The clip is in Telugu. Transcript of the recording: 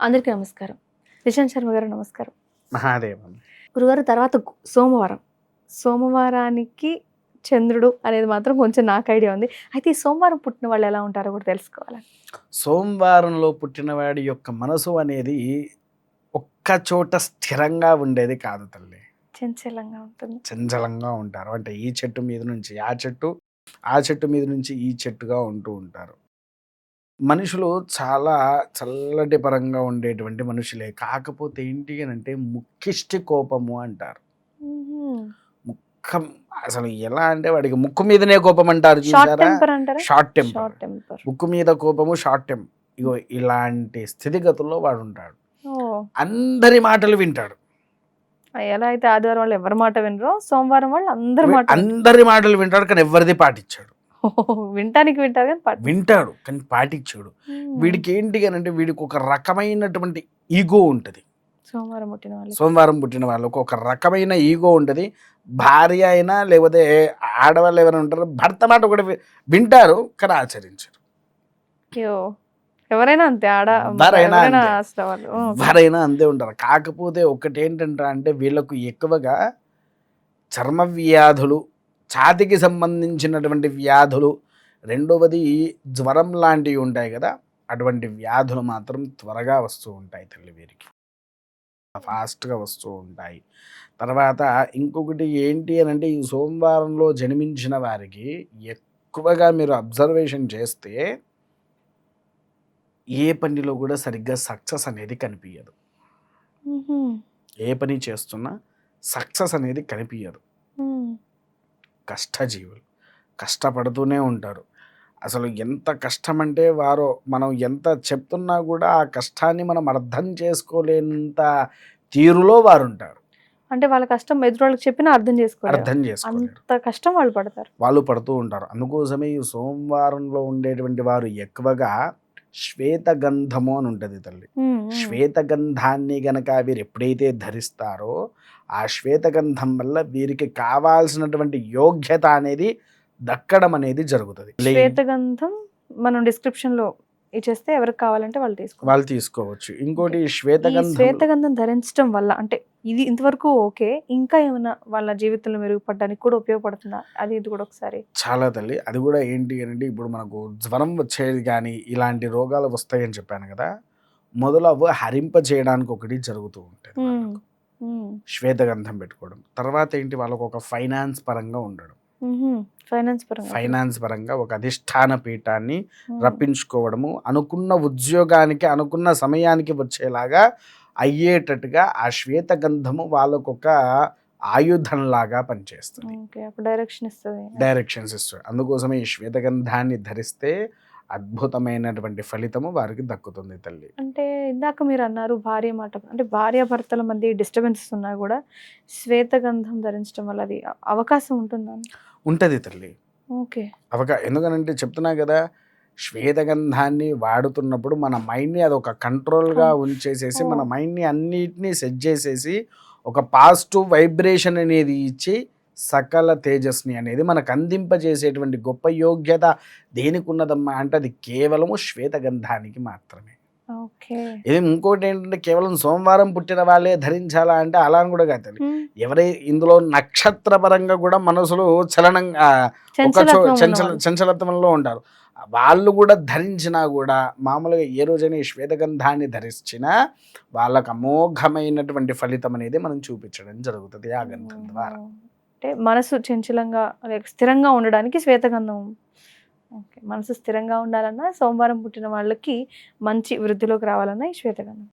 అందరికీ నమస్కారం. నిశాంత్ శర్మ గారు నమస్కారం. మహాదేవం గురువారు తర్వాత సోమవారం. సోమవారానికి చంద్రుడు అనేది మాత్రం కొంచెం నాకు ఐడియా ఉంది. అయితే ఈ సోమవారం పుట్టిన వాళ్ళు ఎలా ఉంటారో కూడా తెలుసుకోవాలి? సోమవారంలో పుట్టినవాడి యొక్క మనసు అనేది ఒక్క చోట స్థిరంగా ఉండేది కాదు తల్లి. చంచలంగా ఉంటుంది. చంచలంగా ఉంటారు. అంటే ఈ చెట్టు మీద నుంచి ఆ చెట్టు ఆ చెట్టు మీద నుంచి ఈ చెట్టుగా ఉంటూ ఉంటారు. మనుషులు చాలా చల్లటి పరంగా ఉండేటువంటి మనుషులే. కాకపోతే ఏంటి అని అంటే ముక్కిష్టి కోపము అంటారు. ముఖం అసలు ఎలా అంటే వాడికి ముక్కు మీదనే కోపం అంటారు షార్ట్ టెంపర్ టెంపర్ టెంపర్ ముక్కు మీద కోపము షార్ట్ టెంప్ ఇగో ఇలాంటి స్థితిగతుల్లో వాడు ఉంటాడు. అందరి మాటలు వింటాడు. ఎలా అయితే ఆదివారం వాళ్ళు ఎవరి మాట వినరో సోమవారం వాళ్ళు అందరి మాట. అందరి మాటలు వింటాడు కానీ ఎవరిది పాటించాడు? ఓ, వినటానికి వింటారు కానీ వింటాడు కానీ పాటించాడు. వీడికి ఏంటి అని అంటే వీడికి ఒక రకమైనటువంటి ఈగో ఉంటుంది. సోమవారం పుట్టిన వాళ్ళు సోమవారం పుట్టిన వాళ్ళకు ఒక రకమైన ఈగో ఉంటుంది. భార్య అయినా లేకపోతే ఆడవాళ్ళు ఎవరైనా ఉంటారు భర్త మాట వి- వింటారు కానీ ఆచరించరు. ఎవరైనా అంతే ఆడ ఎవరైనా అంతే. ఉంటారు. కాకపోతే ఒకటి ఏంటంటే అంటే వీళ్ళకు ఎక్కువగా చర్మ వ్యాధులు ఛాతికి సంబంధించినటువంటి వ్యాధులు రెండవది జ్వరం లాంటివి ఉంటాయి కదా అటువంటి వ్యాధులు మాత్రం త్వరగా వస్తూ ఉంటాయి తల్లి వీరికి ఫాస్ట్గా వస్తూ ఉంటాయి తర్వాత ఇంకొకటి ఏంటి అని అంటే ఈ సోమవారంలో జన్మించిన వారికి ఎక్కువగా మీరు అబ్జర్వేషన్ చేస్తే ఏ పనిలో కూడా సరిగ్గా సక్సెస్ అనేది కనిపించదు. ఏ పని చేస్తున్నా సక్సెస్ అనేది కనిపించదు. కష్టజీవులు. కష్టపడుతూనే ఉంటారు. అసలు ఎంత కష్టం అంటే వారు మనం ఎంత చెప్తున్నా కూడా ఆ కష్టాన్ని మనం అర్థం చేసుకోలేనంత తీరులో వారు ఉంటారు అంటే వాళ్ళ కష్టం ఎదురు వాళ్ళకి చెప్పినా అర్థం చేసుకోవాలి అర్థం చేసుకోలేరు. అంత కష్టం వాళ్ళు పడతారు. వాళ్ళు పడుతూ ఉంటారు. అందుకోసమే ఈ సోమవారంలో ఉండేటువంటి వారు ఎక్కువగా శ్వేతగంధము అని ఉంటుంది తల్లి. శ్వేతగంధాన్ని గనక వీరు ఎప్పుడైతే ధరిస్తారో ఆ శ్వేతగంధం వల్ల వీరికి కావాల్సినటువంటి యోగ్యత అనేది దక్కడం అనేది జరుగుతుంది శ్వేతగంధం మనం డిస్క్రిప్షన్లో ఇచ్చేస్తే ఎవరికి కావాలంటే వాళ్ళు తీసుకోవాలి వాళ్ళు తీసుకోవచ్చు. ఇంకోటి శ్వేతగంధం. శ్వేతగంధం ధరించడం వల్ల అంటే ఇది ఇంతవరకు ఓకే ఇంకా ఏమైనా వాళ్ళ జీవితంలో మెరుగుపడడానికి కూడా ఉపయోగపడుతుందా? అది ఇది కూడా ఒకసారి. చాలా తల్లి అది కూడా ఏంటి అంటే ఇప్పుడు మనకు జ్వరం వచ్చేది కానీ ఇలాంటి రోగాలు వస్తాయని చెప్పాను కదా మొదలవు హరింప చేయడానికి ఒకటి జరుగుతూ ఉంటుంది. మ్, శ్వేతగంధం పెట్టుకోవడం. తర్వాత ఏంటి? వాళ్ళకు ఒక ఫైనాన్స్ పరంగా ఉండడం. ఫైనాన్స్ పరంగా ఫైనాన్స్ పరంగా ఒక అధిష్టాన పీఠాన్ని రప్పించుకోవడము అనుకున్న ఉద్యోగానికి అనుకున్న సమయానికి వచ్చేలాగా అయ్యేటట్టుగా ఆ శ్వేతగంధము వాళ్ళకొక ఆయుధంలాగా పనిచేస్తుంది. డైరెక్షన్స్ ఇస్తుంది. అందుకోసమే ఈ శ్వేతగంధాన్ని ధరిస్తే అద్భుతమైనటువంటి ఫలితము వారికి దక్కుతుంది తల్లి. అంటే ఇందాక మీరు అన్నారు భార్య మాట అంటే భార్య భర్తల మధ్య డిస్టర్బెన్సెస్ ఉన్నా కూడా శ్వేతగంధం ధరించడం వల్ల అది అవకాశం ఉంటుందా? ఉంటది తల్లి. ఓకే. అవక ఎందుకనంటే చెప్తున్నా కదా శ్వేతగంధాన్ని వాడుతున్నప్పుడు మన మైండ్ని అది ఒక కంట్రోల్గా ఉంచేసేసి మన. మైండ్ని అన్నిటినీ సెట్ చేసేసి ఒక పాజిటివ్ వైబ్రేషన్ అనేది ఇచ్చి సకల తేజస్ని అనేది మనకు అందింపజేసేటువంటి గొప్ప యోగ్యత దేనికి ఉన్నదమ్మా అంటే అది కేవలము శ్వేతగంధానికి మాత్రమే. ఇది ఇంకోటి ఏంటంటే కేవలం సోమవారం పుట్టిన వాళ్ళే ధరించాలా అంటే అలా అని కూడా కాదు ఎవరై ఇందులో నక్షత్ర పరంగా కూడా మనసులు చలనంగా ఒక చంచల. చంచలత్వంలో ఉంటారు. వాళ్ళు కూడా ధరించినా కూడా మామూలుగా ఏ రోజైనా ఈ శ్వేతగంధాన్ని ధరించినా వాళ్ళకు అమోఘమైనటువంటి ఫలితం అనేది మనం చూపించడం జరుగుతుంది ఆ గంధం ద్వారా. అంటే మనసు చంచలంగా లేక స్థిరంగా ఉండడానికి శ్వేతగంధం. ఓకే మనసు స్థిరంగా ఉండాలన్నా సోమవారం పుట్టిన వాళ్ళకి మంచి వృద్ధిలోకి రావాలన్నా ఈ శ్వేతగంధం.